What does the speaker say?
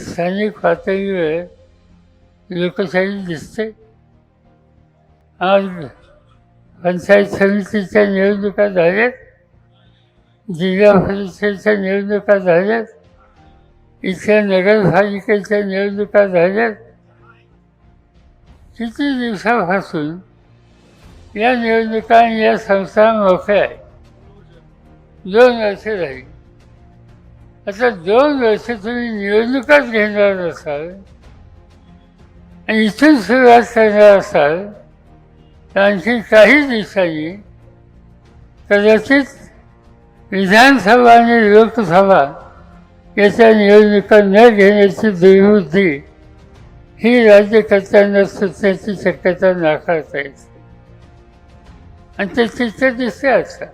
स्थानिक पातळीवर लोकशाही दिसते। आज पंचायत समितीच्या निवडणुका झाल्यात जिल्हा परिषदेच्या निवडणुका झाल्यात इथल्या नगरपालिकेच्या निवडणुका झाल्यात. किती दिवसापासून या निवडणुका आणि या संस्था मोठ्या आहे दोन वर्ष राहील. आता दोन वर्ष तुम्ही निवडणुकाच घेणार असाल आणि इथून सुरुवात करणार असाल तर आणखी काही दिवसांनी कदाचित विधानसभा आणि लोकसभा याच्या निवडणुका न घेण्याची दुर्वृत्ती ही राज्यकर्त्यांना सुचण्याची शक्यता नाकारता येते. आणि ते चित्र दिसते असं